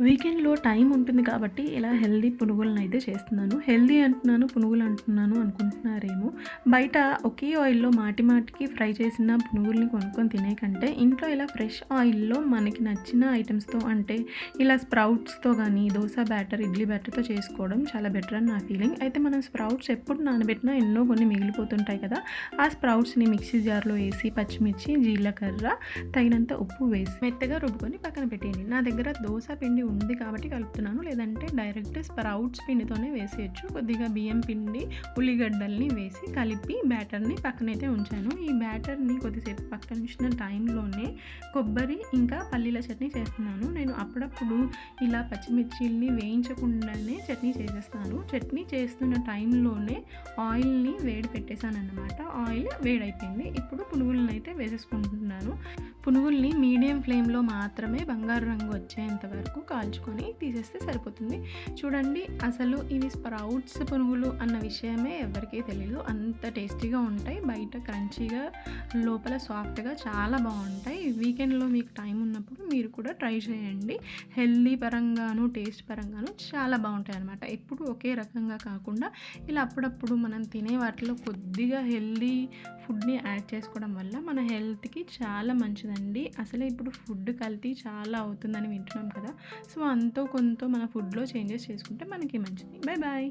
వీకెండ్‌లో టైం ఉంటుంది కాబట్టి ఇలా హెల్దీ పునుగులను అయితే చేస్తున్నాను. హెల్దీ అంటున్నాను, పునుగులు అంటున్నాను అనుకుంటున్నారేమో! బయట ఒకే ఆయిల్‌లో మాటి మాటికి ఫ్రై చేసిన పునుగుల్ని కొనుక్కొని తినే కంటే ఇంట్లో ఇలా ఫ్రెష్ ఆయిల్‌లో మనకి నచ్చిన ఐటమ్స్తో అంటే ఇలా స్ప్రౌట్స్‌తో కానీ దోశ బ్యాటర్, ఇడ్లీ బ్యాటర్‌తో చేసుకోవడం చాలా బెటర్ అని నా ఫీలింగ్. అయితే మనం స్ప్రౌట్స్ ఎప్పుడు నానబెట్టినా ఎన్నో కొన్ని మిగిలిపోతుంటాయి కదా! ఆ స్ప్రౌట్స్‌ని మిక్సీ జార్‌లో వేసి పచ్చిమిర్చి, జీలకర్ర, తగినంత ఉప్పు వేసి మెత్తగా రుబ్బుకొని పక్కన పెట్టేయండి. నా దగ్గర దోస పిండి ఉంది కాబట్టి కలుపుతున్నాను. లేదంటే డైరెక్ట్ స్ప్రౌట్స్ పిండితోనే వేసేయచ్చు కొద్దిగా బియ్యం పిండి, ఉల్లిగడ్డల్ని వేసి కలిపి బ్యాటర్‌ని పక్కనైతే ఉంచాను. ఈ బ్యాటర్‌ని కొద్దిసేపు పక్కన ఉంచిన టైంలోనే కొబ్బరి ఇంకా పల్లీల చట్నీ చేస్తున్నాను. నేను అప్పుడప్పుడు ఇలా పచ్చిమిర్చిల్ని వేయించకుండానే చట్నీ చేసేస్తాను. చట్నీ చేస్తున్న టైంలోనే ఆయిల్‌ని వేడి పెట్టేసానన్నమాట. ఆయిల్ వేడైపోయింది. ఇప్పుడు పునుగులను అయితే వేసేసుకుంటున్నాను. పునుగుల్ని మీడియం ఫ్లేమ్‌లో మాత్రమే బంగారు రంగు వచ్చేంత వరకు కాల్చుకొని తీసేస్తే సరిపోతుంది. చూడండి అసలు ఇవి స్ప్రౌట్స్ పునుగులు అన్న విషయమే ఎవరికీ తెలియదు అంత టేస్టీగా ఉంటాయి. బయట క్రంచీగా, లోపల సాఫ్ట్‌గా చాలా బాగుంటాయి వీకెండ్‌లో మీకు టైం ఉన్నప్పుడు మీరు కూడా ట్రై చేయండి. హెల్దీ పరంగాను, టేస్ట్ పరంగాను చాలా బాగుంటాయి అనమాట ఎప్పుడు ఒకే రకంగా కాకుండా ఇలా అప్పుడప్పుడు మనం తినే వాటిలో కొద్దిగా హెల్దీ ఫుడ్‌ని యాడ్ చేసుకోవడం వల్ల మన హెల్త్‌కి చాలా మంచిదండి. అసలే ఇప్పుడు ఫుడ్ కల్తీ చాలా అవుతుందని వింటున్నాం కదా! సో, అంతో కొంత మన ఫుడ్‌లో చేంజెస్ చేసుకుంటే మనకి మంచిది. Bye bye.